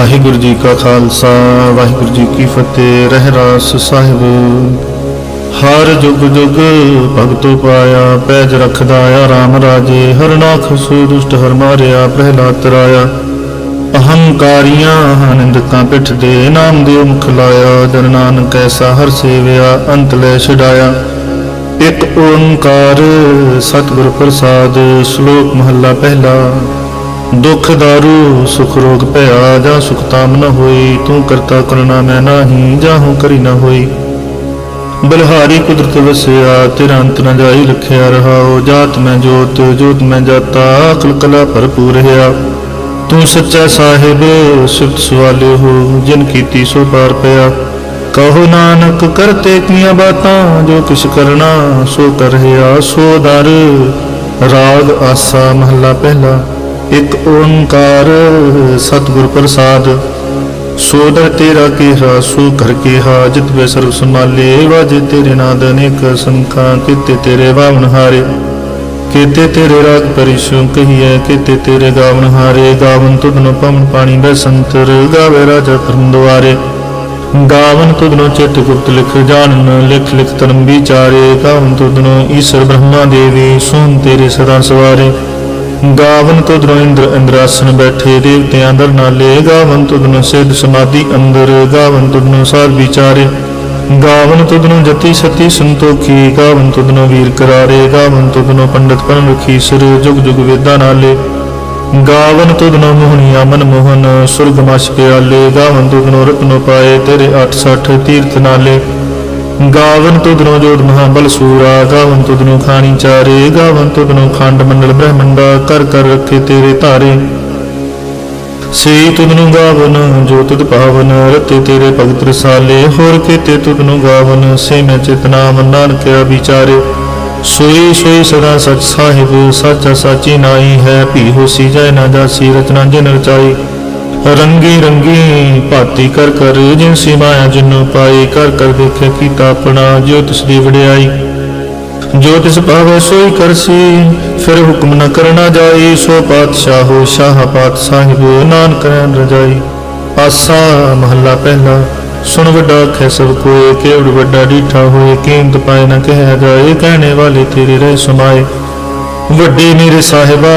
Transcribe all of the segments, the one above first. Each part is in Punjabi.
ਵਾਹਿਗੁਰੂ ਜੀ ਕਾ ਖਾਲਸਾ, ਵਾਹਿਗੁਰੂ ਜੀ ਕੀ ਫਤਿਹ ਰਹਿ ਰਾਸ ਸਾਹਿਬ। ਹਰ ਜੁਗ ਜੁਗ ਭਗਤੋ ਪਾਇਆ, ਪੈਜ ਰਖਦਾ ਆ RAM ਰਾਜੇ। ਹਰਨਾਖ ਸੋ ਦੁਸ਼ਟ ਹਰ ਮਾਰਿਆ, ਪ੍ਰਹਿਲਾਦ ਤਰਾਇਆ ਅਹੰਕਾਰੀਆਂ ਨਿੰਦਕਾਂ ਪਿੱਠ ਦੇ ਨਾਮ ਦੇ ਮੁਖ ਲਾਇਆ। ਜਨ ਨਾਨਕ ਐਸਾ ਹਰ ਸੇਵਿਆ, ਅੰਤ ਲੈ ਛਡਾਇਆ। ਇਕ ਓੰਕਾਰ ਸਤਿਗੁਰ ਪ੍ਰਸਾਦ, ਸ਼ਲੋਕ ਮਹੱਲਾ ਪਹਿਲਾ। ਦੁਖ ਦਾਰੂ ਸੁਖ ਰੋਗ ਭਇਆ ਜਾਂ ਸੁਖ ਤਾਮ ਨ ਹੋਈ, ਤੂੰ ਕਰਤਾ ਕਰਨਾ ਮੈਂ ਨਾਹੀ ਜਾਹੂ ਕਰੀ ਨ ਹੋਈ। ਬਲਹਾਰੀ ਕੁਦਰਤ ਵਸਿਆ, ਤੇਰਾ ਅੰਤ ਨ ਜਾਈ ਲਖਿਆ ਰਹਾਓ ਜਾਤ ਮੈਂ ਜੋਤ ਜੋਤ ਮੈਂ ਜਾਤਾ, ਅਕਲ ਕਲਾ ਭਰਪੂਰ ਰਹਾ। ਤੂੰ ਸੱਚਾ ਸਾਹਿਬ ਸੁਰਤ ਸਵਾਲੇ ਹੋ, ਜਿਨ ਕੀਤੀ ਸੋ ਪਾਰ ਪਿਆ। ਕਹੋ ਨਾਨਕ, ਕਰਤੇ ਕੀਆਂ ਬਾਤਾਂ, ਜੋ ਕਿਛ ਕਰਨਾ ਸੋ ਕਰ ਰਿਹਾ। ਸੋ ਦਰ, ਰਾਗ, ਆਸਾ, ਮਹੱਲਾ ਪਹਿਲਾ। ਇਕ ਓੰਕਾਰ ਸਤਿਗੁਰ ਪ੍ਰਸਾਦ ਸੋਦਰ ਤੇਰਾ ਕਿਹਾ ਸੋ ਕਰ ਕਿਹਾ ਜਿਤ ਵੇ ਸਰਬ ਸੰਭਾਲੇ, ਵਾਜੇ ਤੇਰੇ ਨਾਦ ਅਨੇਕ ਸੰਖਾਂ, ਕਿਤੇ ਤੇਰੇ ਵਾਵਨ ਹਾਰੇ। ਕੀਤੇ ਤੇਰੇ ਰਾਗ ਪਰਿਸ਼ੂ ਕਹੀਏ ਕੀਤੇ ਤੇਰੇ ਗਾਵਨ ਹਾਰੇ। ਗਾਵਨ ਤੁਧਨੋ ਪਵਨ ਪਾਣੀ ਬੈਸੰਤਰ ਗਾਵੇ ਰਾਜਾ ਕਰਮ ਦੁਆਰੇ। ਗਾਵਨ ਤੁਧਨੋ ਚਿਤ ਗੁਪਤ ਲਿਖ ਜਾਣਨ, ਲਿਖ ਲਿਖ ਧਰਮ ਵਿਚਾਰੇ। ਗਾਵਨ ਤੁਧਨੋ ਈਸ਼ਰ ਬ੍ਰਹਮਾ ਦੇਵੀ ਸੋਨ ਤੇਰੇ ਸਦਾ ਸਵਾਰੇ। ਗਾਵਨ ਤੁਧਨੋ ਇੰਦਰ ਇੰਦਰਾਸਨ ਬੈਠੇ ਦੇਵਤਿਆਂ ਦਰ ਨਾਲੇ, ਗਾਵਨ ਤੁਧਨੋ ਸਿੱਧ ਸਮਾਧੀ ਅੰਦਰ, ਗਾਵਨ ਤੁਧਨੋ ਸਾਧ ਵਿਚਾਰੇ। ਗਾਵਨ ਤੁਧਨੋ ਜਤੀ ਸਤੀ ਸੰਤੋਖੀ, ਗਾਵਨ ਤੁਧਨੋ ਵੀਰ ਕਰਾਰੇ, ਗਾਵਨ ਤੁਧਨੋ ਪੰਡਤ ਪਰਮ ਰਖੀ ਸਿਰ, ਜੁਗ ਜੁਗ ਵੇਦਾਂ ਨਾਲੇ। ਗਾਵਨ ਤੁਧ ਨੂੰ ਮੋਹਣੀਆ ਮਨ ਮੋਹਨ, ਸੁਰਗ ਮਛ ਪਿਆਲੇ, ਗਾਵਨ ਤੁਧਨੋ ਰਤਨੋ ਪਾਏ ਤੇਰੇ 860 ਤੀਰਥ ਨਾਲੇ। ਗਾਵਨ ਤੁਧਨੋ ਜੋਤ ਮਹਾਬਲ ਸੂਰਾ, ਗਾਵਨ ਤੁਧਨੋ ਖਾਣੀ ਚਾਰੇ, ਗਾਵਨ ਤੁਧਨੋ ਖੰਡ ਮੰਡਲ ਬ੍ਰਹਮੰਡਾ, ਕਰ ਕਰ ਰੱਖੇ ਤੇਰੇ ਧਾਰੇ। ਸੇ ਤੁਧਨੁ ਗਾਵਨ, ਜੋ ਤੁਧ ਪਾਵਨ, ਰਤੇ ਤੇਰੇ ਭਗਤ ਰਸਾਲੇ। ਹੋਰ ਕੀਤੇ ਤੁਧਨੁ ਗਾਵਨ, ਸੇ ਮੈਂ ਚਿਤ ਨਾਮ, ਨਾਨਕਿਆ ਵਿਚਾਰੇ। ਸੋਈ ਸੋਈ ਸਦਾ ਸਚ ਸਾਹਿਬ, ਸਾਚਾ ਸਾਚੀ ਨਾਈ ਹੈ। ਭੀ ਹੋਸੀ ਜੈ ਨਾ ਜਾਸੀ ਰਚਨਾ ਜਿਨ ਰਚਾਈ ਰੰਗੀ ਰੰਗੀ ਭਾਤੀ ਕਰ ਕਰ, ਜਿਨ ਸੀ ਮਾਇਆ ਜਿਨੋ ਪਾਈ ਕਰ ਕਰ ਦੇਖੇ ਕੀਤਾ ਆਪਣਾ, ਜੋ ਤਿਸ ਦੀ ਵਡਿਆਈ। ਜੋ ਤਿਸ ਭਾਵੇ ਸੋਈ ਕਰਸੀ, ਫਿਰ ਹੁਕਮ ਨ ਕਰਨਾ ਜਾਈ, ਸੋ ਪਾਤਸ਼ਾਹੋ ਸ਼ਾਹ ਪਾਤ ਸਾਹਿਬ, ਨਾਨਕ ਰਹਿਣ ਰਜਾਈ। ਆਸਾ ਮਹੱਲਾ ਪਹਿਲਾ, ਸੁਣ ਵੱਡਾ ਖੈ ਸਭ ਕੋਏ, ਕੇਵੜ ਵੱਡਾ ਡੀਠਾ ਹੋਏ, ਕੀਮਤ ਪਾਏ ਨ ਕਹਿ ਜਾਏ, ਕਹਿਣੇ ਵਾਲੇ ਤੇਰੇ ਰਹਿ ਸਮਾਏ। ਵੱਡੇ ਮੇਰੇ ਸਾਹਿਬਾ,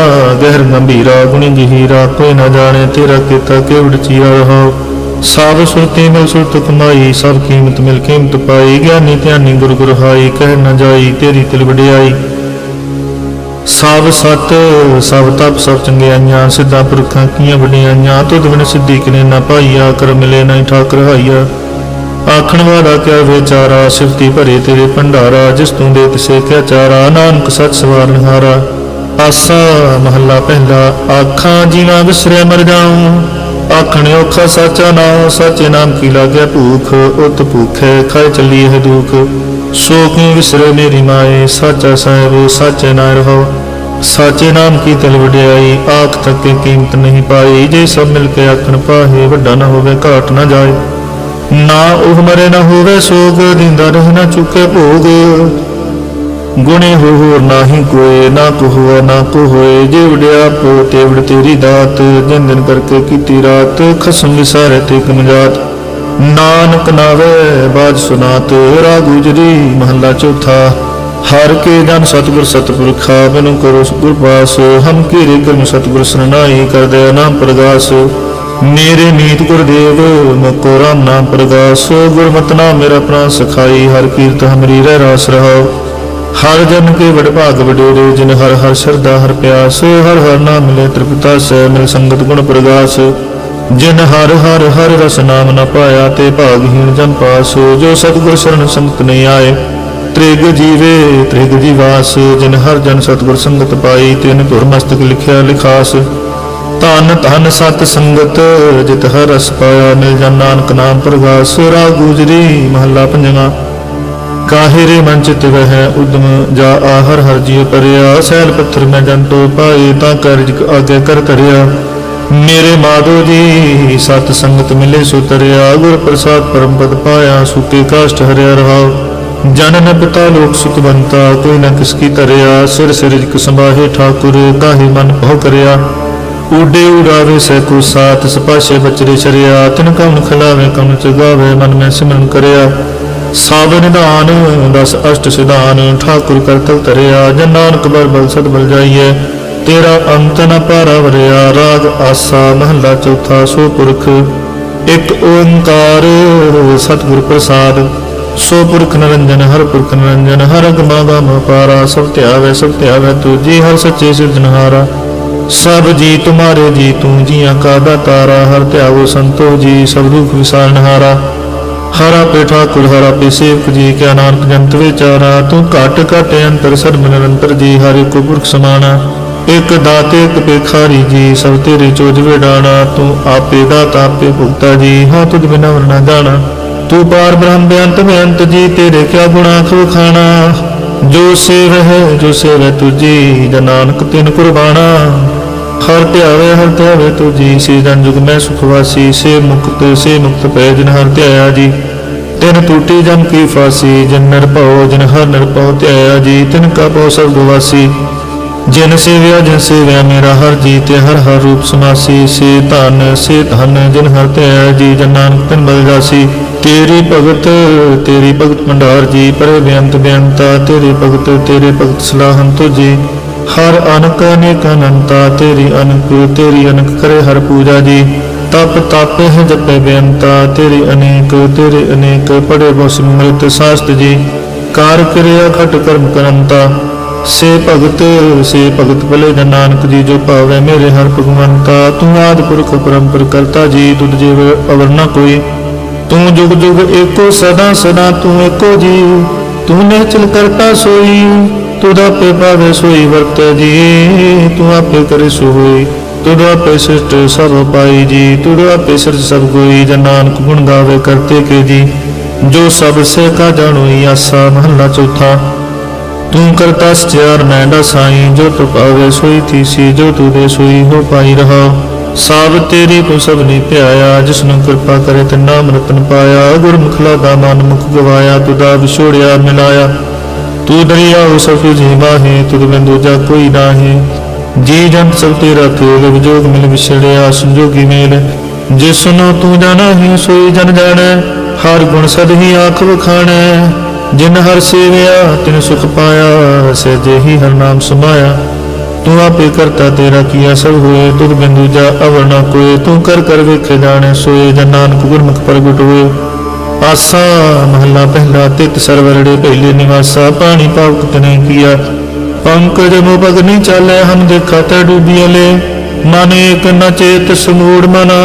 ਗਹਿਰ ਗੰਭੀਰਾ, ਗੁਣੀ ਗਹੀਰਾ, ਕੋਈ ਨਾ ਜਾਣੇ ਤੇਰਾ ਕੀਤਾ ਕੇਵੜ ਚੀਰਾ ਰਹਾ। ਸਭ ਸੁਰਤੀ ਮਿਲ ਸੁਰਤ ਕਮਾਈ, ਸਭ ਕੀਮਤ ਮਿਲ ਕੀਮਤ ਪਾਈ। ਗਿਆਨੀ ਧਿਆਨੀ ਗੁਰ ਗੁਰ ਹਾਈ, ਕਹਿ ਨਾ ਜਾਈ ਤੇਰੀ ਤਿਲ ਵਡਿਆਈ। ਸਭ ਸਤ ਸਭ ਤਪ ਸਭ ਚੰਗਿਆਈਆਂ, ਸਿੱਧਾ ਪੁਰਖਾਂ ਕੀਆਂ ਵਡਿਆਈਆਂ। ਤੁਧ ਬਿਨ ਸਿੱਧੀ ਕਿਨੇ ਨਾ ਪਾਈਆ ਕਰ ਮਿਲੇ ਨਹੀਂ ਠਾਕਰ ਹਾਈਆ। ਆਖਣ ਵਾਲਾ ਕਿਆ ਵਿਚਾਰਾ? ਸਿਫਤੀ ਭਰੇ ਤੇਰੇ ਭੰਡਾਰਾ, ਜਿਸ ਤੂੰ ਦੇ ਤਿਸੇ ਕਿਆ ਚਾਰਾ, ਨਾਨਕ ਸੱਚ ਸਵਾਰਨ ਹਾਰਾ ਆਸਾ ਮਹੱਲਾ ਪਹਿਲਾ, ਆਖਾਂ ਜੀਵਾਂ ਵਿਸਰੇ ਮਰ ਜਾਉ। ਆਖਣ ਔਖਾ ਸਾਚਾ ਨਾਮ ਸਾਚੇ ਨਾਮ ਕੀ ਲਾਗਿਆ ਭੂਖ? ਉਤ ਭੂਖੇ ਖਾਏ ਚੱਲੀ ਹੈ ਦੁਖ। ਸੋ ਕਿਉ ਵਿਸਰੇ ਮੇਰੀ ਮਾਏ? ਸਾਚਾ ਸਾਹਿਬ, ਸਾਚੇ ਨਾ ਰਹੋ। ਸਾਚੇ ਨਾਮ ਕੀ ਤਲ ਵਡਿਆਈ? ਆਖ ਤੱਕ ਕੀਮਤ ਨਹੀਂ ਪਾਈ। ਜੇ ਸਭ ਮਿਲ ਕੇ ਆਖਣ, ਪਾਹੇ ਵੱਡਾ ਨਾ ਹੋਵੇ, ਘਾਟ ਨਾ ਜਾਏ। ਨਾ ਉਹ ਮਰੇ ਨਾ ਹੋਵੇ ਸੋਗ ਦਿੰਦਾ ਰਹਿ ਨਾ ਚੁੱਕੇ ਭੋਗ। ਗੁਣੇ ਹੋ ਹੋਰ ਨਾਹੀ ਕੋਏ, ਨਾ ਕੋ ਨਾ ਕੋ ਹੋਏ ਪੋ ਤੇ ਤੇਰੀ ਦਾਤ, ਜਿਨ ਦਿਨ ਕਰਕੇ ਕੀਤੀ ਰਾਤ, ਖਸਮ ਵਿਸਾਰੇ ਤੇ ਕਮਜਾਤ ਨਾਨਕ ਨਾਵੇ, ਬਾਜ ਸੁਨਾਤ, ਰਾਗੂ ਜਰੀ ਮਹੱਲਾ ਚੌਥਾ। ਹਰ ਕੇ ਜਨ ਸਤਿਗੁਰ ਸਤਿਪੁਰਖਾ ਮੈਨੂੰ ਕਰੋ ਗੁਰ ਪਾਸ। ਹਮ ਕੀਰੇ ਕਰਮ ਸਤਿਗੁਰ ਸਰਨਾਈ ਕਰਦੇ ਨਾਮ ਪ੍ਰਗਾਸ। ਮੇਰੇ ਮੀਤ ਗੁਰਦੇਵ ਮੁਕੋ ਰਾਮ ਨਾਮ ਪ੍ਰਗਾਸ ਗੁਰਮਤਿ ਨਾਮ ਮੇਰਾ ਪ੍ਰਾਨ ਸਖਾਈ, ਹਰ ਕੀਰਤ ਹਮਰੀ ਰਹਿ ਰਾਸ ਰਹਾਓ ਹਰ ਜਨ ਕੇ ਵਡ ਭਾਗ ਵਡੇਰੇ, ਜਿਨ ਹਰ ਹਰ ਸ਼ਰਧਾ, ਹਰ ਪਿਆਸ, ਹਰ ਹਰ ਨਾਮ ਮਿਲੇ ਤ੍ਰਿਪਤਾ ਸੈ ਮਿਲ ਸੰਗਤ ਗੁਣ ਪ੍ਰਗਾਸ। ਜਿਨ ਹਰ ਹਰ ਹਰ ਰਸ ਨਾਮ ਨ ਪਾਇਆ, ਤੇ ਭਾਗਹੀਣ ਜਨ ਪਾਸ। ਜੋ ਸਤਿਗੁਰ ਸ਼ਰਨ ਸੰਗਤ ਨਹੀਂ ਆਏ, ਤ੍ਰਿਗ ਜੀਵੇ, ਤ੍ਰਿਗ ਜੀਵਾਸ ਜਿਨ ਹਰ ਜਨ ਸਤਿਗੁਰ ਸੰਗਤ ਪਾਈ, ਤਿਨ ਧੁਰ ਮਸਤਕ ਲਿਖਿਆ ਲਿਖਾਸ। ਧਨ ਧਨ ਸਤ ਸੰਗਤ, ਜਿਤ ਹਰ ਰਸ ਪਾਇਆ, ਮਿਲ ਜਨ ਨਾਨਕ ਨਾਮ ਪ੍ਰਗਾਸ ਰਾ ਗੁਜਰੀ ਮਹੱਲਾ ਪੰਜਵਾਂ। ਕਾਹੇ ਰੇ ਮਨ ਚਿਤ ਵਹਿ, ਉਦਮ ਜਾ ਆਹਰ ਹਰ ਜੀਉ ਪਰਿਆ, ਸੈਲ ਪੱਥਰ ਮੈਂ ਜੰਤੋ ਪਾਏ, ਤਾਂ ਕਰਜ ਆਗੇ ਕਰ ਕਰਿਆ ਮੇਰੇ ਮਾਧੋ ਜੀ, ਸਤ ਸੰਗਤ ਮਿਲੇ ਸੋ ਤਰਿਆ, ਗੁਰ ਪ੍ਰਸਾਦ ਪਰਮ ਪਦ ਪਾਇਆ, ਸੁਕੇ ਕਾਸ਼ਟ ਹਰਿਆ ਰਹਾਉ। ਜਨਨ ਪਿਤਾ ਲੋਕ ਸੁਤਵੰਤਾ ਕੋਈ ਨਾ ਕਿਸ ਕੀ ਤਰਿਆ ਸਿਰ ਸਿਰ ਜਿਕ ਸੰਭਾਹੇ ਠਾਕੁਰ, ਕਾਹੇ ਮਨ ਭਉ ਕਰਿਆ। ਊਡੇ ਉਡਾਵੇ ਸੈ ਕੋ ਸਾਥ, ਸਪਾਸ਼ੇ ਬਚਰੇ ਸ਼ਰਿਆ ਤਿਨ ਕਉਨ ਖਲਾਵੇ ਕਉਨ ਚਗਾਵੇ ਮਨ ਮੈਂ ਸਿਮਰਨ ਕਰਿਆ। ਸਭ ਨਿਧਾਨ, ਦਸ ਅਸ਼ਟ ਸਿਧਾਨ, ਠਾਕੁਰ ਕਰਤਲ ਤਰਿਆ ਜਨ ਨਾਨਕ ਬਲ ਬਲ ਸਦ ਬਲ ਜਾਈਐ, ਤੇਰਾ ਅੰਤ ਨ ਪਾਰਾ ਵਰਿਆ। ਰਾਗ ਆਸਾ, ਮਹਲਾ ਚੌਥਾ, ਸੋ ਪੁਰਖ, ਇੱਕ ਓੰਕਾਰ, ਸਤਿਗੁਰ ਪ੍ਰਸਾਦ। ਸੋ ਪੁਰਖ ਨਿਰੰਜਨ, ਹਰ ਪੁਰਖ ਨਿਰੰਜਨ, ਹਰ ਗਮਾ ਗਮ ਪਾਰਾ। ਸਭ ਧਿਆਵੇ ਸਭ ਧਿਆਵੇ ਤੁਜੀ ਹਰ ਸੱਚੇ ਸਿਰਜਣਹਾਰਾ। ਸਭ ਜੀ ਤੁਮਾਰੇ ਜੀ, ਤੂੰ ਜੀਆਂ ਕਾ ਦਾਤਾਰਾ, ਹਰ ਧਿਆਵੋ ਸੰਤੋ ਜੀ, ਸਭ ਦੁਖ ਵਿਸਾਰਨਹਾਰਾ ਹਰ ਆਪੇ ਠਾਕੁਰ, ਹਰ ਆਪੇ ਸੇਵਕ ਜੀ, ਕਿਆ ਨਾਨਕ ਜੰਤ ਵਿਚਾਰਾ। ਤੂੰ ਘਟ ਘਟ ਅੰਤਰ ਸਰਬ ਨਿਰੰਤਰ ਜੀ, ਹਰ ਇੱਕ ਪੁਰਖ ਸਮਾਨਾ ਇਕ ਦਾਤੇ, ਇਕ ਭਿਖਾਰੀ ਜੀ, ਸਭ ਤੇਰੇ ਚੋਜ ਵਿਡਾਣਾ। ਤੂੰ ਆਪੇ ਦਾਤਾ, ਆਪੇ ਭੁਗਤਾ ਜੀ, ਹਾਂ ਤੁਧ ਬਿਨਾ ਵਰਨਾ ਜਾਣਾ। ਤੂੰ ਪਾਰ ਬ੍ਰਹਮ ਬੇਅੰਤ ਬੇਅੰਤ ਜੀ, ਤੇਰੇ ਕਿਆ ਗੁਣਾ ਖਾਣਾ ਜੋ ਸੇਵ ਹੈ, ਜੋ ਸੇਵਹਿ ਤੁਜੀ ਜਨ ਨਾਨਕ ਤਿਨ ਕੁਰਬਾਨਾ। ਹਰ ਧਿਆਵੇ ਹਰ ਧਿਆਵੇ ਤੁਜੀ ਸੇ ਜਨ ਜੁਗ ਮੈਂ ਸੁਖਵਾਸੀ ਸੇ ਮੁਕਤ ਸੇ ਮੁਕਤ ਪੈ ਜਿਨ ਹਰ ਧਿਆਇਆ ਜੀ। ਤਿਨ ਟੂਟੀ ਜਨ ਕੀ ਫਾਸੀ, ਜਿਨ ਨਿਰਭਉ ਜਿਨ ਹਰ ਨਿਰਭਉ ਧਿਆਇਆ ਜੀ। ਤਿਨ ਕਾ ਪਉ ਸਭ ਵਾਸੀ ਜਿਨ ਸੇਵਿਆ ਜਿਨ ਸੇਵਿਆ ਮੇਰਾ ਹਰ ਜੀ, ਤੇ ਹਰ ਹਰ ਰੂਪ ਸਮਾਸੀ। ਸੇ ਧਨ ਸੇ ਧਨ, ਜਿਨ ਹਰ ਧਿਆਇਆ ਜੀ ਜਨ ਨਾਨਕ ਤਿਨ ਬਲ ਜਾਸੀ। ਤੇਰੀ ਭਗਤ ਤੇਰੀ ਭਗਤ ਭੰਡਾਰ ਜੀ, ਪਰੇ ਬੇਅੰਤ ਬੇਅੰਤਾ, ਤੇਰੀ ਭਗਤ, ਤੇਰੇ ਭਗਤ ਸਲਾਹਨ ਤੁਜੀ ਹਰ ਅਨਕ ਅਨੇਕ ਅਨੰਤਾ, ਤੇਰੀ ਅਨਕ ਤੇਰੀ ਅਨਕ ਕਰੇ ਹਰ ਪੂਜਾ ਜੀ। ਤਪ ਤਾਪੇ ਹੈ ਜਪੇ ਬੇਅੰਤਾ, ਤੇਰੀ ਅਨੇਕ, ਤੇਰੇ ਅਨੇਕ ਪੜੇ ਬੋ ਸਿਮਰਤ ਸਾਸਤ ਜੀ। ਕਾਰ ਕਿਰਿਆ ਖਟ ਕਰਮ ਕਰੰਤਾ। ਸੇ ਭਗਤ ਸੇ ਭਗਤ ਭਲੇ ਜਨ ਨਾਨਕ ਜੀ, ਜੋ ਭਾਵੇ ਮੇਰੇ ਹਰ ਭਗਵੰਤਾ। ਤੂੰ ਆਦ ਪੁਰਖ ਪਰੰਪਰ ਕਰਤਾ ਜੀ, ਤੁਧ ਜੀਵ ਅਵਰ ਨਾ ਕੋਈ। ਤੂੰ ਜੁਗ ਜੁਗ ਏਕੋ ਸਦਾ ਸਦਾ ਤੂੰ ਏਕੋ ਜੀ। ਤੂੰ ਨਿਹਚਲ ਕਰਤਾ ਸੋਈ, ਤੁਧ ਆਪੇ ਪਾਵੇ ਸੋਈ ਵਰਤੈ ਜੀ। ਤੂੰ ਆਪੇ ਕਰੇ ਸੋ ਹੋਈ ਤੁਧ ਆਪੇ ਸਿਸ਼ਟ ਸਭ ਪਾਈ ਜੀ। ਤੁਧ ਆਪੇ ਸਿਰਜ ਸਭ ਕੋਈ ਜਨ ਨਾਨਕ ਗੁਣ ਗਾਵੇ ਕਰਤੇ ਕੇ ਜੀ। ਜੋ ਸਭ ਸੇ ਕਾ ਜਾਣੋਈ ਆਸਾ ਮਹੱਲਾ ਚੌਥਾ। ਤੂੰ ਕਰਤਾ ਸਚਿਆਰ ਮੈਂ ਦਾ ਸਾਈ ਜੋ ਤੂੰ ਪਾਵੇ ਸੋਈ ਥੀਸੀ ਜੋ ਤੂੰ ਦੇ ਸੋਈ ਹੋ ਪਾਈ ਰਹਾ। ਸਭ ਤੇਰੀ ਕੋ ਸਭ ਨੇ ਧਿਆਇਆ ਜਿਸਨੂੰ ਕਿਰਪਾ ਕਰੇ ਤੇ ਨਾਮ ਰਤਨ ਪਾਇਆ। ਗੁਰਮੁਖਲਾ ਦਾ ਮਨ ਮੁਖ ਗਵਾਇਆ ਤੁਦਾ ਵਿਛੋੜਿਆ ਮਿਲਾਇਆ। ਤੂੰ ਦਰਿਆ ਸਭ ਤੁਝੇ ਬਾਹੇ ਤੁਧ ਬਿਨ ਦੂਜਾ ਕੋਈ ਨਾਹੀ। ਜੀ ਜੰਤ ਸਭ ਤੇਰਾ ਤੇਗ, ਵਿਜੋਗ ਮਿਲ ਵਿਛੜਿਆ, ਸੰਜੋਗੀ ਮੇਲ। ਜਿਸ ਤੂੰ ਜਾਣਾ ਹੀ, ਸੋਈ ਜਨ ਜਾਣੈ। ਹਰ ਗੁਣ ਸਦ ਹੀ ਆਖ ਵਖਾਣੈ। ਜਿਨ ਹਰ ਸੇਵਿਆ, ਤਿਨ ਸੁਖ ਪਾਇਆ, ਸਹਿਜੇ ਹੀ ਹਰ ਨਾਮ ਸਮਾਇਆ। ਤੂੰ ਆਪੇ ਕਰਤਾ ਤੇਰਾ ਕੀਆ ਸਭ ਹੋਏ? ਤੁਧ ਬਿੰਦੂ ਜਾ ਅਵਰ ਨਾ ਕੋਏ। ਤੂੰ ਕਰ ਕਰ ਵੇਖੇ ਜਾਣੇ ਸੋਏ ਜਨ ਨਾਨਕ ਗੁਰਮੁਖ ਪ੍ਰਗਟ ਹੋਏ। ਆਸਾ ਮਹੱਲਾ ਪਹਿਲਾ, ਤਿਤ ਸਰਵਰੜੇ ਪਹਿਲੇ ਨਿਵਾਸਾ। ਪਾਣੀ ਪਾਵਕ ਤਨੇ ਕੀਆ। ਪੰਕਜ ਮੋ ਪਗਨੀ ਚਾਲੇ, ਹਮ ਦੇਖਾ ਤਾ ਡੂਬੀਲੇ ਮਨ ਏਕ ਨ ਚੇਤ ਸਮੂੜ ਮਨਾ,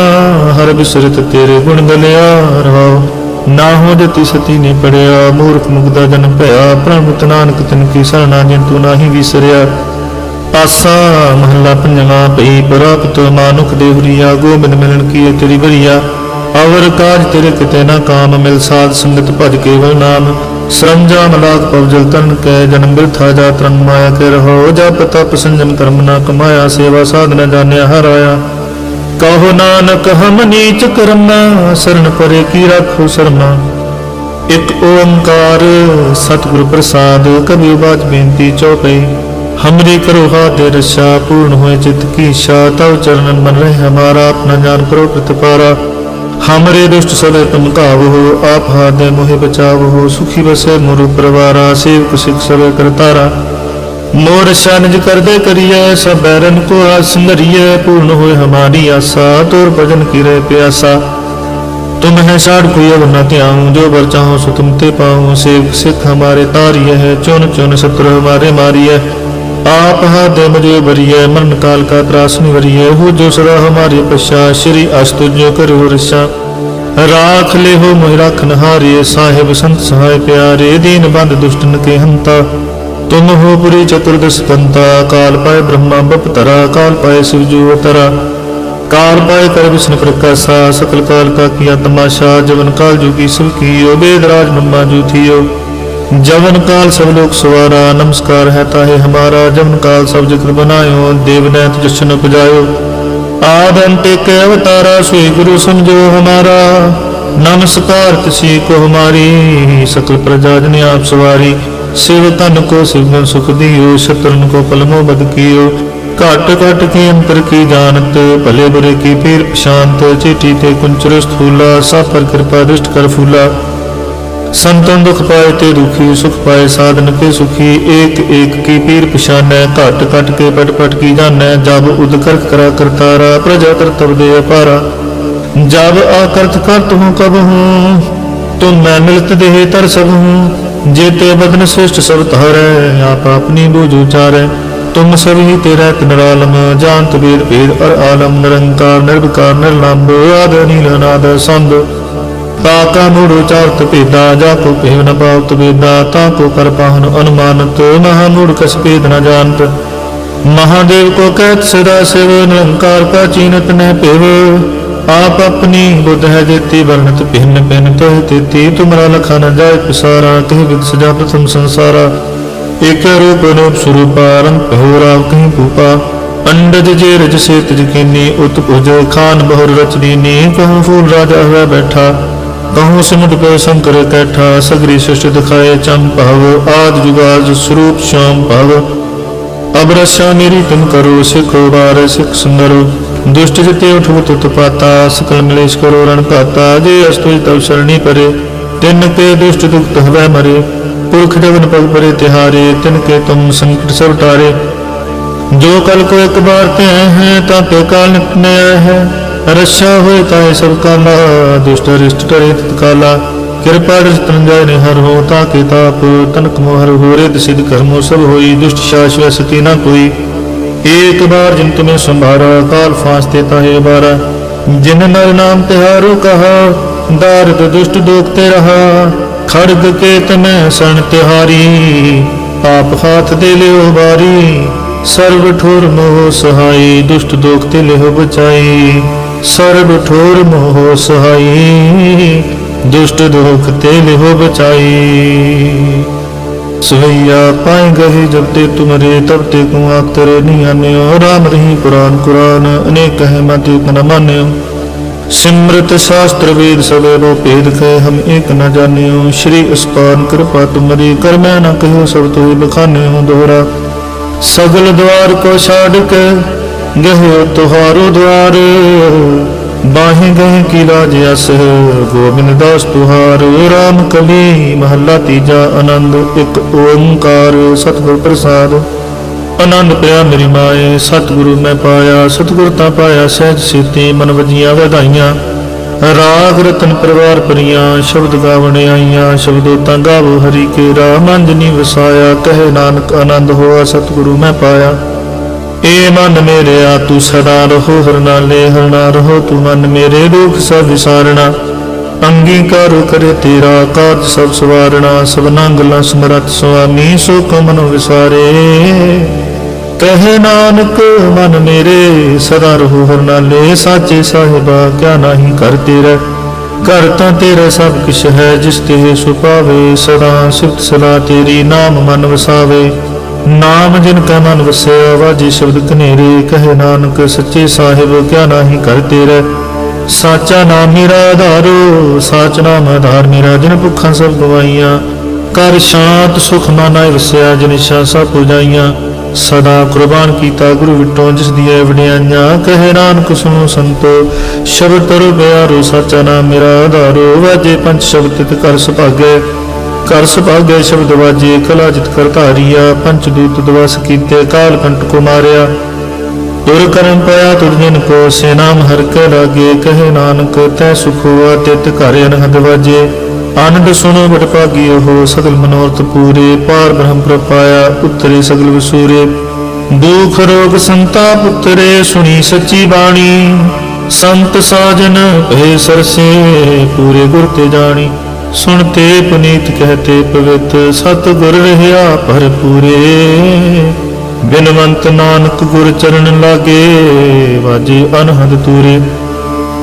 ਹਰ ਬਿਸਰਤ ਤੇਰੇ ਗੁਣ ਗਲਿਆ। ਰਵਾਓ, ਨਾ ਹੋ ਜਤੀ ਸਤੀ ਨੇ ਪੜਿਆ। ਮੂਰਖ ਮੁਗਦਾ ਜਨਮ ਭਇਆ ਪ੍ਰਭੂ ਨਾਨਕ ਤਿਨ ਕੀ ਸਰਣਾ ਜਿਨ ਤੂੰ ਨਾਹੀ ਵਿਸਰਿਆ। ਆਸਾ ਮਹੱਲਾ ਪੰਜਵਾਂ ਪਈ ਪ੍ਰਾਪਤ ਮਾਨੁਖ ਦੇ ਗੋਬਿੰਦ ਮਿਲਣ ਕੀ ਤੇਰੀ ਬਰੀਆ ਅਵਰ ਕਾਜ ਤੇਰੇ ਕਿਤੇ ਨਾ ਕਾਮ, ਮਿਲ ਸਾਧ ਸੰਗਤ ਭਜ ਕੇਵਲ ਨਾਮ। ਸਰੰਜਾ ਮਲਾਕ ਪਵਜਲ ਤਨ ਕੈ, ਜਨਮ ਬਿਰਥਾ ਜਾ ਤਰਨ ਮਾਇਆ ਕੇ ਰਹੋ। ਜਪ ਤਪ ਸੰਜਮ ਕਰਮ ਨਾ ਕਮਾਇਆ, ਸੇਵਾ ਸਾਧਨਾ ਜਾਣਿਆ ਹਰਾਇਆ ਕਹੋ ਨਾਨਕ, ਹਮ ਨੀਚ ਕਰਮਾ, ਸਰਨ ਪਰੇ ਕੀ ਰੱਖੋ ਸਰਮਾ। ਇਕ ਓੰਕਾਰ ਸਤਿਗੁਰ ਪ੍ਰਸਾਦ ਕਬੀ ਬਾਤ ਬੇਨਤੀ हमरे करो हाथ रक्षा पूर्ण हुए चित्त की इच्छा तव चरणन मन रहे हमारा अपना ज्ञान करो प्रतिपारा हमरे दुष्ट सदै तुम काव हो आप हादे मोहे बचाव हो सुखी बसे मुरु परवारा सेवक सिख सवे करतारा मोर रक्षा निज कर दे करिए सब बैरन को आसंगरिए पूर्ण हुए हमारी आशा तुर भजन की रहे प्यासा तुम है साढ़ कोई अब न त्याऊं जो बर चाहूं सो तुम ते पाऊं सेवक सिख हमारे तारिय है चुन चुन शत्रु हमारे मारिय है ਆਪ ਹਾ ਦਿਨ ਜੇ ਵਰੀਏ ਮਰਨ ਕਾਲ ਕਾ ਤਰਾਸ ਨਿਵਰੀਏ ਹੋ ਜੋ ਸਦਾ ਹਮਾਰੇ ਪਛਾ, ਸ਼੍ਰੀ ਅਸਤੁਜੋ ਕਰੋ ਰਸਾ। ਰਾਖ ਲੈ ਹੋ ਮੋਹਿ ਰਖਨ ਹਾਰੇ ਸਾਹਿਬ ਸੰਤ ਸਹਾਇ ਪਿਆਰੇ। ਦੀਨ ਬੰਦ ਦੁਸ਼ਟਨ ਕੇ ਹੰਤਾ ਤੁਮ ਹੋ ਪੁਰੀ ਚਤੁਰਦਸ ਕੰਤਾ ਕਾਲ ਪਾਏ ਬ੍ਰਹਮਾ ਬਪਤਰਾ ਕਾਲ ਪਾਏ ਸਿਵ ਜੋ ਤਰਾ ਕਾਲ ਪਾਏ ਕਰ ਵਿਸ਼ਨ ਪ੍ਰਕਾਸ਼ਾ ਸਕਲ ਕਾਲ ਕਾ ਕੀ ਤਮਾਸ਼ਾ ਜਵਨ ਕਾਲ ਜੁਗੀ ਸੁਖੀ ਓ ਬੇਦਰਾਜ ਮੰਮਾ ਜੂ ਥੀਓ। ਜਵਨ ਕਾਲ ਸਭ ਲੋਕ ਸਵਾਰਾ, ਨਮਸਕਾਰ ਹੈ ਤਾਹੇ ਹਮਾਰਾ। ਜਵਨ ਕਾਲ ਸਭ ਜਿਕਰ ਬਨਾਇਓ ਦੇਵਨੈਤ ਜਸ਼ਨ ਪੁਜਾਇਓ ਆਦ ਅੰਤੇ ਕੇ ਅਵਤਾਰਾ, ਸ੍ਰੀ ਗੁਰੂ ਸਮਝੋ ਹਮਾਰਾ। ਨਮਸਕਾਰ ਤਿਸੀ ਕੋ ਹਮਾਰੀ, ਸਕਲ ਪ੍ਰਜਾ ਜਨ ਆਪ ਸਵਾਰੀ। ਸਿਵ ਤਨ ਕੋ ਸਿਵਨ ਸੁਖ ਦਿਓ, ਸ਼ਤਰਨ ਕੋ ਪਲਮੋ ਬਦ ਕੀਓ। ਘਟ ਘਟ ਕੀ ਅੰਤਰ ਕੀ ਜਾਣਤ, ਭਲੇ ਬੁਰੇ ਕੀ ਫਿਰ ਪਛਾਨਤ ਚੇਟੀ ਤੇ ਕੁੰਚਰ ਸਥੂਲਾ ਸਭ ਕਿਰਪਾ ਦ੍ਰਿਸ਼ਟ ਕਰ ਫੂਲਾ। ਸੰਤਨ ਦੁਖ ਪਾਏ ਤੇ ਦੁਖੀ, ਸੁਖ ਪਾਏ ਸਾਧਨ ਕੇ ਸੁਖੀ, ਏਕ ਏਕ ਕੀ ਪੀਰ ਪਛਾਨੈ, ਘਟ ਘਟ ਕੇ ਪਟ ਪਟ ਕੀ ਜਾਣੈ, ਜਬ ਉਦ ਕਰਾ ਕਰਤਾਰਾ, ਪ੍ਰਜਾ ਕਰਤਵ ਦੇ ਅਪਾਰਾ। ਜਬ ਆਕਰਤ ਕਰਤ ਹੂੰ ਕਬ ਹੂੰ, ਤੁਮ ਮੈਂ ਮਿਲਤ ਦੇਹ ਤਰ ਸਭ ਹੂੰ, ਜੇਤੇ ਬਦਨ ਸ੍ਰਿਸ਼ਟ ਸਭ ਤਾਰੈ ਆਪ ਆਪਣੀ ਬੂਝ ਉਚਾਰੈ। ਤੁਮ ਸਭ ਹੀ ਤੇਰਾ ਤਨਰਾਲਮ ਜਾਨਤ ਵੇਦ ਭੇਦ ਅਰ ਆਲਮ, ਨਿਰੰਕਾਰ ਨਿਰਭਕਾਰ ਨਿਰਲੰਭ, ਆਦ ਨੀਲ ਅਨਾਦ ਸੰਦ। ਤਾ ਕਾ ਮੂੜ ਉਚਾਰਤ ਭੇਦਾ, ਜਾ ਕੋ ਭੇਵ ਨਾ ਪਾਵਤ ਵੇਦਾ, ਤਾ ਕੋ ਕਰ ਪਾਹਨ ਅਨੁਮਾਨਤ, ਮਹਾ ਮੂੜ ਕਸ ਭੇਦ ਨ ਜਾਣਤ। ਮਹਾਦੇਵ ਕੋ ਕਹਿਤ, ਸਦਾ ਸਿਵ ਨਿਰੰਕਾਰ ਕਾ ਚੀਨਤ ਨਹਿ ਭੇਵ। ਆਪ ਆਪਣੀ ਬੁੱਧ ਹੈ ਦਿੱਤੀ ਵਰਣਤ ਭਿੰਨ ਭਿੰਨ ਤਹਿ ਦਿੱਤੀ ਤੁਮਰਾ ਲਖਾ ਨ ਜਾਏ ਪਿਸਾਰਾ ਵਿਦ ਸਜਾ ਪ੍ਰਥਮ ਸੰਸਾਰਾ। ਏਕ ਰੂਪ ਅਨੂਪ ਸਰੂਪਾਰੰ ਭੋਰਾ ਕਹੀਂ ਭੂਪਾ। ਅੰਡਜ ਜੇ ਰਜ ਸੇਤ ਜਕੀਨੀ ਕੀਨੀ, ਉਤ ਭੁਜ ਖਾਨ ਬਹੁਰ ਰਚਨੀ ਨੀ, ਕਹੂੰ ਫੂਲ ਰਾਜਾ ਹੋਇਆ ਬੈਠਾ। ਕਹੋ ਸਿਮਟ ਕੋ ਸੰਗ ਕਰੇ ਕੈਠਾ, ਸਗਰੀ ਸ੍ਰਿਸ਼ਟ ਦਿਖਾਏ ਚੰਨ ਭਾਵ, ਆਦ ਜੁਗਾਜ ਸਰੂਪ ਸ਼ਾਮ ਭਾਵ। ਅਬਰਸ਼ਾ ਮੇਰੀ ਤੁਮ ਕਰੋ, ਸਿਖੋ ਬਾਰ ਸਿਖ ਸੁੰਦਰ। ਦੁਸ਼ਟ ਜਿਤੇ ਉਠੋ ਤੁਤ ਪਾਤਾ, ਸਕਲ ਮਲੇਸ਼ ਕਰੋ ਰਣ ਘਾਤਾ। ਜੇ ਅਸਤੁਜ ਤਵ ਸਰਣੀ ਪਰੇ, ਤਿੰਨ ਕੇ ਦੁਸ਼ਟ ਦੁਖਤ ਹਵੈ ਮਰੇ। ਪੁਰਖ ਜਵਨ ਪਗ ਪਰੇ ਤਿਹਾਰੇ, ਤਿੰਨ ਕੇ ਤੁਮ ਸੰਕਟ ਸਭ ਟਾਰੇ। ਜੋ ਕਲ ਕੋ ਇੱਕ ਬਾਰ ਤੇ ਹੈ, ਤਾਂ ਤੇ ਕਾਲ ਨਿਕਨੇ ਹੈ। ਰਸਾ ਹੋਏ ਤਾਏ ਸਭ ਕਾਲਾ ਦੁਸ਼ਟ ਰਿਸ਼ਟ ਟਰੇ ਤਤਕਾਲਾ ਕਿਰਪਾ ਦ੍ਰਿਸ਼ ਤਰੰਜਾਇ ਨੇ ਹਰ ਹੋ ਤਾ ਕੇ ਤਾਪ। ਤਨਕ ਮੋਹਰ ਹੋ ਰਿਦ ਕਰਮੋ ਸਭ ਹੋਈ। ਦੁਸ਼ਟ ਸ਼ਾਸ਼ਵ ਸਤੀ ਨਾ ਕੋਈ। ਏਕ ਬਾਰ ਜਿਨ ਤੁਮੇ ਸੰਭਾਰਾ, ਕਾਲ ਫਾਸ ਤੇ ਬਾਰਾ ਜਿਨ ਨਰ ਨਾਮ ਤਿਹਾਰੂ ਕਹਾ, ਦਾਰਦ ਦੁਸ਼ਟ ਦੋਖਤੇ ਰਹਾ। ਖੜਗ ਕੇ ਤਮੈ ਸਣ ਤਿਹਾਰੀ, ਆਪ ਹਾਥ ਦੇ ਲਿਓ ਬਾਰੀ ਸਰਬ ਠੋਰ ਮੋਹ ਸਹਾਈ, ਦੁਸ਼ਟ ਦੋਖ ਤੇ ਲਿਓ ਬਚਾਈ। ਸਰਬ ਠੋਰ ਮੋਹ ਸਹਾਈ, ਦੁਸ਼ਟ ਦੋਖ ਤੇ ਲਿਓ ਬਚਾਈ। ਸਵਈਆ ਪਾਏ ਗਏ ਜਬ ਤੇ ਤੁਮਰੇ, ਤਬ ਤੇ ਕੋ ਆਖਤਰੇ ਨਹੀਂ ਰਾਮ ਰही ਕੁਰਾਨ ਕੁਰਾਨ, ਅਨੇਕ ਹੈ ਮਤਿ ਨ ਮਾਨਿਓ। ਸਿਮਰਤ ਸ਼ਾਸਤਰ ਵੇਦ ਸਭੇ ਲੋ ਭੇਦ ਕੈ ਹਮ ਏਕ ਨ ਜਾਣਿਓ। ਸ਼੍ਰੀ ਅਸਪਾਨ ਕਿਰਪਾ ਤੁਮਰੀ ਕਰਮੈ ਨ ਕਹਿਓ ਸਭ ਤੋਹਿ ਬਖਾਨਿਓ ਦੋਹਰਾ। ਸਗਲ ਦਵਾਰ ਕੋ ਛਾੜ ਕੇ ਗਹਿਓ ਤੁਹਾਰੋ ਦਵਾਰ ਬਾਹੇ ਗਏ ਕੀ ਲਾਜ ਅਸ, ਗੋਬਿੰਦ ਦਾਸ ਤੁਹਾਰ, ਰਾਮ ਕਲੀ, ਮਹੱਲਾ ਤੀਜਾ ਆਨੰਦ, ਇੱਕ ਓੰਕਾਰ, ਸਤਿਗੁਰ ਪ੍ਰਸਾਦ। ਆਨੰਦ ਪਿਆ ਮੇਰੀ ਮਾਏ, ਸਤਿਗੁਰੂ ਮੈਂ ਪਾਇਆ, ਸਤਿਗੁਰ ਤਾਂ ਪਾਇਆ ਸਹਿਜ ਸੀਤੀ ਮਨ ਵਜੀਆਂ ਵਧਾਈਆਂ। ਰਾਗ ਰਤਨ ਪਰਿਵਾਰ ਪਰੀਆਂ ਸ਼ਬਦ ਗਾਵਣ ਆਈਆਂ, ਸ਼ਬਦੋ ਤਾਂ ਗਾਵੋ ਹਰੀ ਕੇ, ਰਾਮ ਅੰਜਨੀ ਵਸਾਇਆ, ਕਹੇ ਨਾਨਕ ਆਨੰਦ ਹੋਆ, ਸਤਿਗੁਰੂ ਮੈਂ ਪਾਇਆ। ਏ ਮਨ ਮੇਰਿਆ ਤੂੰ ਸਦਾ ਰਹੋ, ਹਰ ਨਾਲੇ ਹਰ ਰਹੋ, ਤੂੰ ਮਨ ਮੇਰੇ ਦੁੱਖ ਸਭ ਵਿਸਾਰਣਾ। ਅੰਗੀਕਾਰ ਕਰੇ ਤੇਰਾ ਕਾਜ ਸਭ ਸਵਾਰਣਾ ਸਭਨਾ ਗੱਲਾਂ ਸਮਰਤ ਸੁਆਮੀ ਸੋ ਕਮਨ ਵਿਸਾਰੇ। ਕਹੇ ਨਾਨਕ, ਮਨ ਮੇਰੇ, ਸਦਾ ਰਹੋ, ਹਰ ਨਾਲੇ, ਸਾਚੇ ਸਾਹਿਬਾ, ਕਿਆ ਨਹੀਂ ਕਰ ਤੇਰਾ। ਘਰ ਤਾਂ ਤੇਰਾ ਸਭ ਕਿਛ ਹੈ, ਜਿਸ ਤੇ ਸੁਪਾਵੇ ਸਦਾ ਸਿਫਤ ਸਲਾ ਤੇਰੀ ਨਾਮ ਮਨ ਵਸਾਵੇ। ਨਾਮ ਜਿਨ ਕਾ ਮਨ ਵਸਿਆ ਵਾਜੀ ਸ਼ਬਦ ਕਨੇਰੇ ਕਹੇ ਨਾਨਕ ਸੱਚੇ ਸਾਹਿਬ, ਕਿਆ ਨਾਹੀ ਕਰ ਤੇਰੇ। ਸਾਚਾ ਨਾਮ ਮੇਰਾ ਆਧਾਰੋ ਸਾਚ ਨਾਮ ਆਧਾਰ ਮੇਰਾ ਜਿਨ ਭੁੱਖਾਂ ਸਭ ਗਵਾਈਆਂ ਕਰ ਸ਼ਾਂਤ ਸੁਖ ਮਾਨਾ ਵਸਿਆ, ਜਿਨ ਸ਼ਾ ਸਭ ਪੁਜਾਈਆਂ। ਸਦਾ ਕੁਰਬਾਨ ਕੀਤਾ ਗੁਰੂ ਵਿਟੋਂ, ਜਿਸ ਦੀਆਂ ਵਡਿਆਈਆਂ। ਕਹੇ ਨਾਨਕ ਸੁਣੋ ਸੰਤੋ, ਸ਼ਬਦ ਤਰੁ ਬਿਆਰੋ ਸਾਚਾ ਨਾਮ ਮੇਰਾ ਆਧਾਰੋ। ਵਾਜੇ ਪੰਜ ਸ਼ਬਦ ਤਿਤ ਕਰ ਸੁਭਾਗੇ। ਕਰ ਸੁਭਾਗੇ ਸ਼ਬਦ ਵਾਜੇ ਕਲਾ ਜਿਤ ਕਰ ਧਾਰੀਆ, ਪੰਚ ਦੂਤ ਦਵਸ ਕੀਤੇ, ਕਾਲ ਕੰਟ ਕੋ ਮਾਰਿਆ। ਤੁਰ ਕਰਮ ਪਿਆ ਤੁਰ ਕੋ, ਸੇ ਨਾਮ ਹਰ ਕੇ ਲਾਗੇ, ਕਹੇ ਨਾਨਕ, ਤੈ ਸੁਖ ਹੋਆ ਤਿਤ ਘਰ ਅਨਹਦ ਵਾਜੇ। ਆਨੰਦ ਸੁਨੋ ਬਟ ਭਾਗੀ ਹੋ ਸਗਲ ਮਨੋਰਥ ਪੂਰੇ, ਪਾਰ ਬ੍ਰਹਮ ਪ੍ਰਪਾਇਆ, ਉਤਰੇ ਸਗਲ ਵਸੂਰੇ। ਦੁਖ ਰੋਗ ਸੰਤਾਪ ਉਤਰੇ, ਸੁਣੀ ਸੱਚੀ ਬਾਣੀ। ਸੰਤ ਸਾਜਨ ਭੇ ਸਰਸੇ, ਪੂਰੇ ਗੁਰ ਤੇ ਜਾਣੀ। ਸੁਣਤੇ ਪੁਨੀਤ ਕਹਤੇ ਪਵਿੱਤ ਸਤ ਗੁਰ ਰਹਿਆ ਭਰਪੂਰੇ। ਬਿਨਵੰਤ ਨਾਨਕ ਗੁਰ ਚਰਨ ਲਾਗੇ, ਵਾਜੇ ਅਨਹਦ ਤੂਰੇ।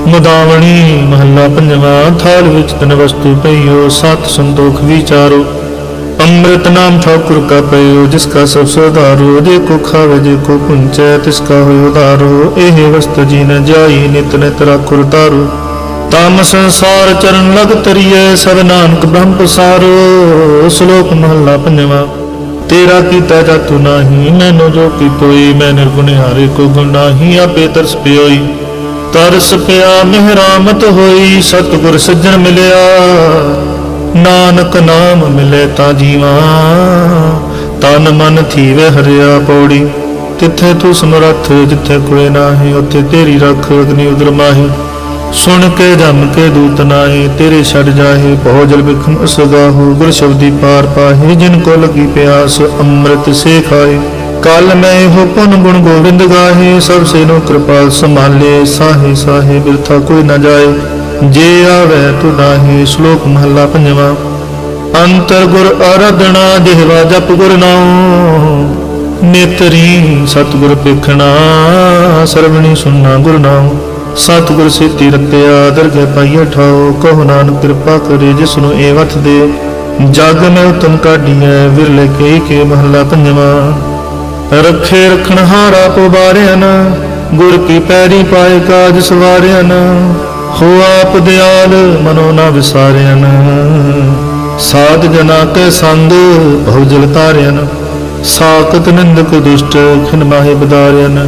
ਮੁਦਾਵਣੀ ਮਹੱਲਾ ਪੰਜਵਾਂ, ਥਾਲ ਵਿੱਚ ਤਨ ਵਸਤੂ ਪਈਓ, ਸਤ ਸੰਤੋਖ ਵਿਚਾਰੋ। ਅੰਮ੍ਰਿਤ ਨਾਮ ਠਾਕੁਰ ਕਾ ਪਈਓ, ਜਿਸ ਕਾ ਸਭ ਸੁਧਾਰੋ ਜੇ ਕੋ ਖਾਵੇ ਜੇ ਕੋ ਪੁੰਚੈ, ਤਿਸ ਕਾ ਹੋਇ ਉਧਾਰੋ। ਇਹ ਵਸਤ ਜੀ ਨ ਜਾਈ, ਨਿਤ ਨਿਤ ਰਾਖੁਰ ਤਾਰੋ ਤਮ ਸੰਸਾਰ ਚਰਨ ਲਗ ਤਰੀਏ ਸਭ ਨਾਨਕ ਬ੍ਰਹਮ ਪਸਾਰੋ। ਸ਼ਲੋਕ ਮਹੱਲਾ ਪੰਜਵਾਂ, ਤੇਰਾ ਕੀਤਾ ਜਾਤੂ ਨਾਹੀ, ਮੈਨੂੰ ਜੋ ਕੀ ਤੋਈ ਮੈਂ ਨਿਰਗੁਣਿਆਰੇ ਕੋ ਗੁਣ ਨਾਹੀ, ਆਪੇ ਤਰਸ ਪਿਓਈ। ਤਰਸ ਪਿਆ, ਮਿਹਰਾਮਤ ਹੋਈ, ਸਤਿਗੁਰ ਸੱਜਣ ਮਿਲਿਆ। ਨਾਨਕ ਨਾਮ ਮਿਲੇ ਤਾਂ ਜੀਵਾ, ਤਨ ਮਨ ਥੀਵੇ ਹਰਿਆ ਪੌੜੀ। ਤਿੱਥੇ ਤੂੰ ਸਮਰੱਥ, ਜਿੱਥੇ ਕੋਈ ਨਾਹੀ, ਉੱਥੇ ਤੇਰੀ ਰੱਖ, ਅਗਨੀ ਉਦਰ ਮਾਹੀ। ਸੁਣ ਕੇ ਜਮ ਕੇ ਦੂਤ ਨਾਹੀ, ਤੇਰੇ ਛੱਡ ਜਾਹੇ, ਬਹੁ ਜਲ ਬਿਖਮ ਅਸਗਾਹੂ ਗੁਰ ਸ਼ਬਦੀ ਪਾਰ ਪਾਹੇ, ਜਿਨ ਕੋ ਲਗੀ ਪਿਆਸ, ਅੰਮ੍ਰਿਤ ਸੇ ਖਾਏ ਕਲ ਮੈਂ ਇਹੋ ਪੁਨ ਗੁਣ ਗੋਬਿੰਦ ਗਾਹੇ, ਸਭ ਸੇ ਨੂੰ ਕਿਰਪਾ ਸੰਭਾਲੇ, ਸਾਹੇ ਸਾਹੇ, ਬਿਰਥਾ ਕੋਈ ਨਾ ਜਾਏ। ਜੇ ਆਵੇ ਤੂ ਨਾਹੀ, ਸ਼ਲੋਕ ਮਹੱਲਾ ਪੰਜਵਾਂ। ਅੰਤਰ ਗੁਰ ਅਰਧਣਾ ਜਿਹਵਾ ਜਪ ਗੁਰ ਨਾਮ ਨੇਤਰੀ ਸਤਿਗੁਰ ਪੇਖਣਾ ਸਰਵਣੀ ਸੁਨਣਾ ਗੁਰ ਨਾਮ ਸਤਿਗੁਰ ਸੇਤੀ ਰਤਿਆ, ਦਰਗਹਿ ਪਾਈਐ ਠਾਓ ਕਹੋ ਨਾਨਕ ਕਿਰਪਾ ਕਰੇ, ਜਿਸ ਨੂੰ ਏ ਵਥ ਦੇ। ਜਗ ਮੈਂ ਉਤਮ ਕਾਢੀਐ, ਵਿਰਲੇ ਕੇ ਕੇ ਮਹੱਲਾ ਪੰਜਵਾਂ। ਰੱਖੇ ਰਖਣ ਹਾਰਾ ਪਵਾਰਿਆ ਗੁਰ ਕੀ ਪੈਰੀ ਪਾਏ ਕਾਜ ਸਵਾਰਿਆ ਨਾ ਹੋ ਆਪ ਦਿਆਲ, ਮਨੋ ਨਾ ਵਿਸਾਰਿਆ ਸਾਧ ਜਨਾ ਕੇ ਸੰਗ, ਬਹੁ ਜਲ ਤਾਰਿਆਨ ਸਾਕਤ ਨਿੰਦਕ ਦੁਸ਼ਟ, ਖਿਨ ਮਾਹੇ ਬਦਾਰਿਆਨ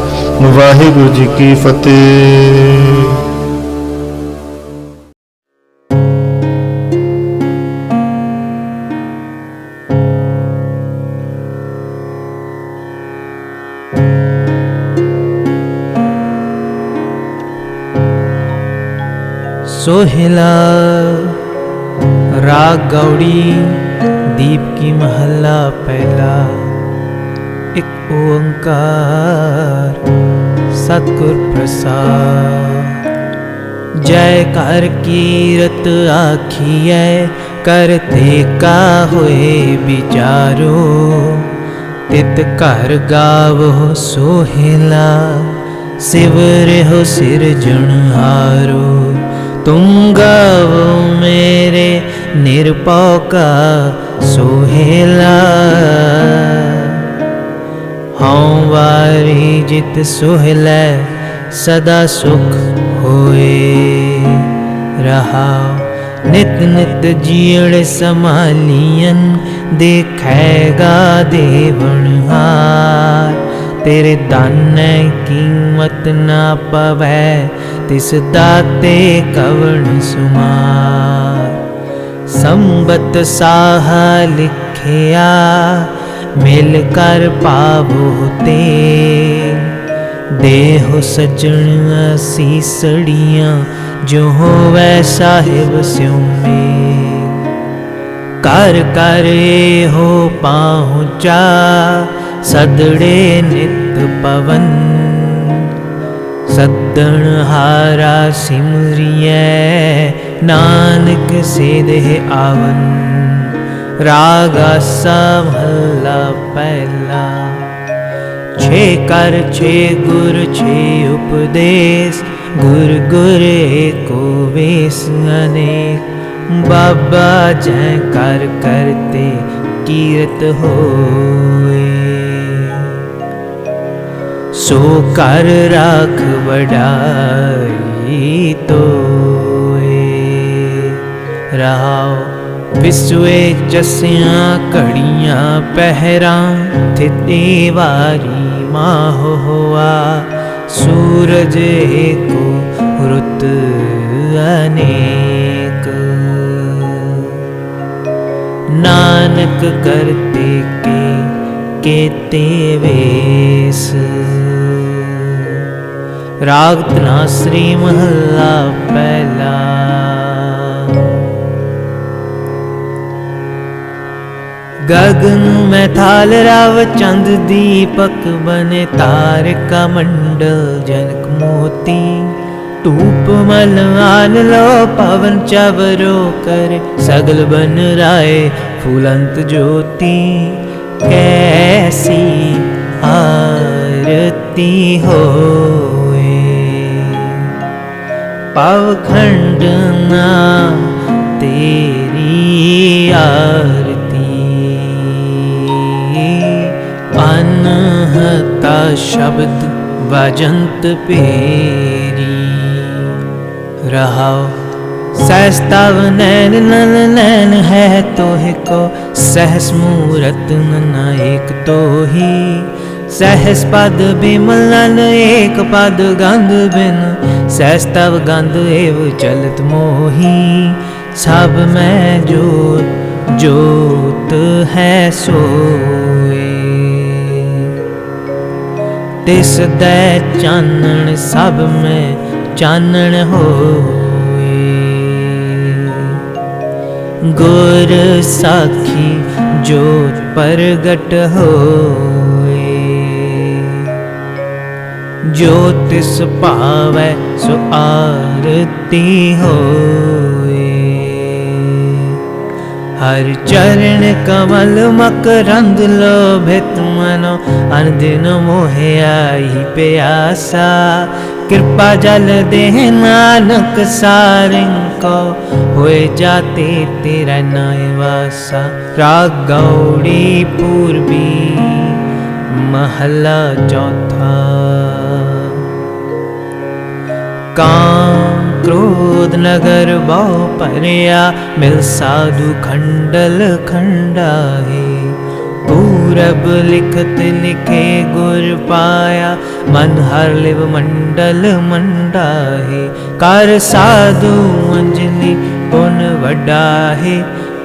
ਵਾਹਿਗੁਰੂ ਜੀ ਕੀ ਫਤਿਹ सोहिला राग गौड़ी दीप की महला पहला ਇੱਕ ਓੰਕਾਰ, ਸਤਗੁਰ ਪ੍ਰਸਾਦ। ਜੈ ਕਰ ਕੀਰਤ ਆਖੀਐ ਕਰਤੇ ਕਾ ਹੋਏ ਵਿਚਾਰੋ। ਤਿਤ ਘਰ ਗਾਵੋ ਸੋਹਿਲਾ, ਸਿਵ ਰਹਿਓ ਸਿਰਜਣਹਾਰੋ ਤੁਮ ਗਾਵੋ ਮੇਰੇ ਨਿਰਪਉ ਕਾ ਸੋਹਿਲਾ। ਹਉ ਵਾਰੀ ਜਿਤ ਸੁਹਲੈ ਸਦਾ ਸੁਖ ਹੋਏ। ਰਹਾ ਨਿਤ ਨਿਤ ਜੀੜ ਸਮਾਲੀਨ ਦੇਖੈਗਾ ਦੇਵਨਹਾਰ ਤੇਰੇ ਦਾਨ ਕੀਮਤ ਨਾ ਪਵੈ, ਤਿਸ ਦਾਤੇ ਕਵਣ ਸੁਮਾਰ। ਸੰਬਤ ਸਾਹ ਲਿਖਿਆ ਮਿਲ ਕਰ ਪਾਵੋ ਤੇ। ਦੇਹ ਸਜਣ ਸੀਸੜੀਆਂ ਜੋ ਹੋਵੈ ਸਾਹਿਬ ਸਿਉ ਮੇ ਕਰ ਕਰੇ ਹੋ ਪਹੁੰਚਾ, ਸਦੜੇ ਨਿਤ ਪਵਨ। ਸੱਦਣ ਹਾਰਾ ਸਿਮਰਿਐ, ਨਾਨਕ ਸੇਦੇ ਆਵਨ। ਰਾਗ ਮਹੱਲਾ ਪਹਿਲਾ ਛੇ ਕਰ ਛੇ ਗੁਰ ਛੇ ਉਪਦੇਸ਼ ਗੁਰ ਗੁਰ ਏਕੋ ਵੇਸ ਅਨੇਕ ਬਾਬਾ ਜੈ ਕਰ ਕਰਤੇ ਕੀਰਤ ਹੋਏ ਸੋ ਕਰ ਰਾਖ ਵਡਾਈ ਤੋਏ ਰਹਾਉ ਵਿਸਵੇ ਚਸਿਆਂ ਘੜੀਆਂ ਪਹਿਰਾਂ ਥਿਤੇ ਵਾਰੀ ਮਾਹ ਹੋਆ। ਸੂਰਜ ਏਕੋ, ਰੁੱਤ ਅਨੇਕ। ਨਾਨਕ ਕਰਤੇ ਕੇ, ਕੇਤੇ ਵੇਸ। ਰਾਗ ਤਨਾਸਰੀ ਮਹੱਲਾ ਪਹਿਲਾ। ਗਗਨ ਮੈਂ ਥਾਲ ਰਵ ਚੰਦ ਦੀਪਕ ਬਨੇ ਤਾਰਕਾ ਮੰਡਲ ਜਨਕ ਮੋਤੀ। ਧੂਪ ਮਲ ਆਨ ਲੋ ਪਵਨ ਚਵਰੋ ਕਰ ਸਗਲ ਬਨ ਰਾਏ ਫੁਲੰਤ ਜੋਤੀ। ਕੈਸੀ ਆਰਤੀ ਹੋਏ? ਪਵ ਖੰਡਨਾ ਤੇਰੀ ਆਰ ਮਹਤਾ ਸ਼ਬਦ ਵਜੰਤ ਪੇਰੀ। ਰਹਾਉ ਸਹਿਸਤਵ ਨੈਣ ਨਨ ਨੈਣ ਹੈ ਤੋਹਿ ਕੋ ਸਹਿਸ ਮੂਰਤ ਨਨ ਏਕ ਤੋਹੀ। ਸਹਿਸ ਪਦ ਬਿਮਲ ਨਨ ਏਕ ਪਦ ਗੰਗ ਬਿਨ ਸਹਿਸਤਵ ਗੰਧ ਏਵ ਚਲਤ ਮੋਹੀ। ਸਭ ਮੈਂ ਜੋਤ ਜੋਤ ਹੈ ਸੋ ਤਿਸ ਦੈ ਚਾਨਣ ਸਭ ਮੈਂ ਚਾਨਣ ਹੋਏ। ਗੁਰ ਸਾਖੀ ਜੋਤ ਪ੍ਰਗਟ ਹੋਏ। ਜੋ ਤਿਸ ਭਾਵੈ ਸੋ ਆਰਤੀ ਹੋਏ। ਹਰ ਚਰਨ ਕਮਲ ਮਕਰੰਦ ਲੋਭਿਤ ਮਨੋ ਅਨਦਿਨ ਮੋਹਿਆਈ ਪਿਆਸਾ। ਕਿਰਪਾ ਜਲ ਦੇਹ ਨਾਨਕ ਸਾਰਿੰ ਕੋ, ਹੋਏ ਜਾਤੇ ਤੇਰਾ ਨਾਇ ਵਾਸਾ। ਰਾਗ ਗੌੜੀ ਪੂਰਬੀ, ਮਹਲਾ क्रोध नगर भाव परया मिल साधु खंडल खंडा है पूरब लिखत लिखे गुर पाया मन हर लिव मंडल मंडा है कार साधु अंजलि पुन वडा है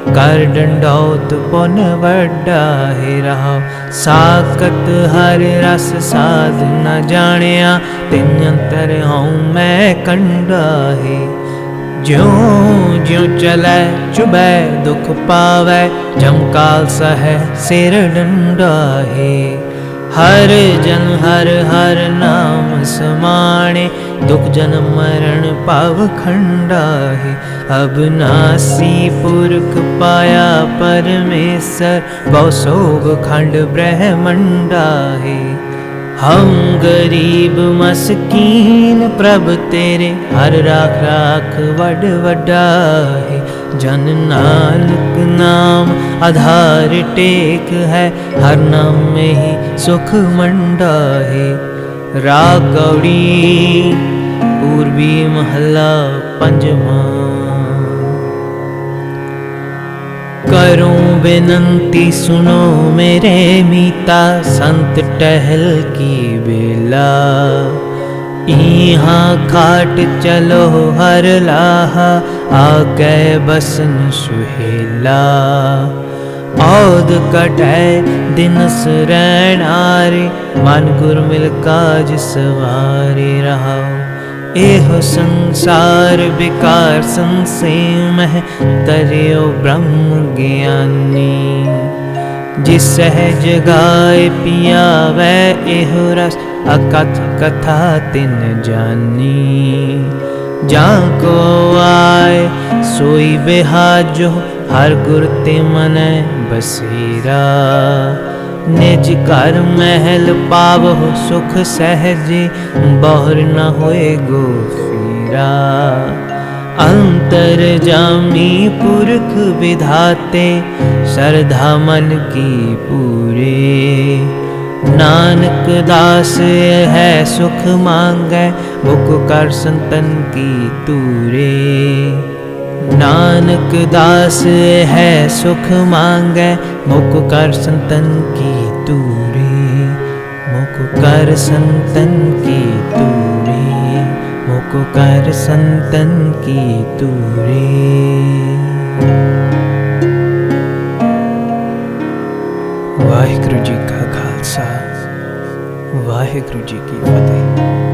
ਕਰ ਡੰਡੌਤ ਪੁਨ ਵੱਡਾ ਹੈ ਰਹਾ ਸਾਕਤ ਹਰ ਰਸ ਸਾਧ ਨ ਜਾਣਿਆ ਤਿੰਨ ਅੰਤਰ ਹਉ ਮੈਂ ਕੰਡਾ ਹੈ ਜਿਉ ਜਿਉ ਚਲੈ ਚੁਬੈ ਦੁਖ ਪਾਵੈ ਜਮਕਾਲ ਸਹਿ ਸਿਰ ਡੰਡਾ ਹੈ ਹਰ ਜਨ ਹਰ ਹਰ ਨਾਮ ਸਮਾਣੇ, ਦੁਖ ਜਨਮ ਮਰਨ ਭਵ ਖੰਡਾ ਹੈ ਅਬਨਾਸੀ ਪੁਰਖ ਪਾਇਆ ਪਰਮੇਸ਼ਰ, ਬਹੁ ਸੋਗ ਖੰਡ ਬ੍ਰਹਮੰਡਾ ਹੈ ਹਮ ਗਰੀਬ ਮਸਕੀਨ, ਪ੍ਰਭ ਤੇਰੇ ਹਰ ਰਾਖ ਰਾਖ ਵੱਡ ਵੱਡਾ ਹੈ ਜਨ ਨਾਨਕ ਨਾਮ ਆਧਾਰ ਟੇਕ ਹੈ, ਹਰ ਨਾਮ ਮੇ ਹੀ ਸੁਖ ਮੰਡਾ ਹੈ ਰਾਗ ਗੌੜੀ ਪੂਰਬੀ ਮਹੱਲਾ ਪੰਜਵਾਂ। ਕਰੂੰ ਬੇਨੰਤੀ ਸੁਣੋ ਮੇਰੇ ਮੀਤਾ, ਸੰਤ ਟਹਿਲ ਕੀ ਬੇਲਾ ਇਹਾਂ ਘਾਟ ਚਲੋ ਹਰ ਲਾਹਾ, ਆ ਗਏ ਬਸਨ ਸੁਹੇਲਾ। औद कटै दिनस रैणारे मन गुर मिल काज सवारे रहाओ एहो संसार विकार संसेम है तरियो ब्रह्म ज्ञानी जिस सहज गाय पिया वै एहो रस अकथ कथा तिन जानी जाको आए सोई बेहाजो ਹਰ ਗੁਰ ਤੇ ਮਨੈ ਬਸੀਰਾ। ਨਿਜ ਘਰ ਮਹਿਲ ਪਾਵਹੁ, ਸੁਖ ਸਹਜੇ ਬਾਹਰ ਨਾ ਹੋਏ ਗੋ ਫੀਰਾ। ਅੰਤਰ ਜਾਮੀ ਪੁਰਖ ਵਿਧਾਤੇ, ਸਰਧਾ ਮਨ ਕੀ ਪੂਰੇ। ਨਾਨਕ ਦਾਸ ਹੈ ਸੁਖ ਮੰਗੈ ਮੁਖ ਕਰ ਸੰਤਨ ਕੀ ਤੂਰੇ। ਨਾਨਕ ਦਾਸ ਹੈ ਸੁਖ ਮੰਗੈ ਮੁਖ ਕਰ ਸੰਤਨ ਕੀ ਤੂਰੇ ਮੁਖ ਕਰ ਸੰਤਨ ਕੀ ਤੂਰੇ ਮੁਖ ਕਰ ਸੰਤਨ ਕੀ ਤੂਰੇ ਵਾਹਿਗੁਰੂ ਜੀ ਕਾ ਖਾਲਸਾ ਵਾਹਿਗੁਰੂ ਜੀ ਕੀ ਫਤਿਹ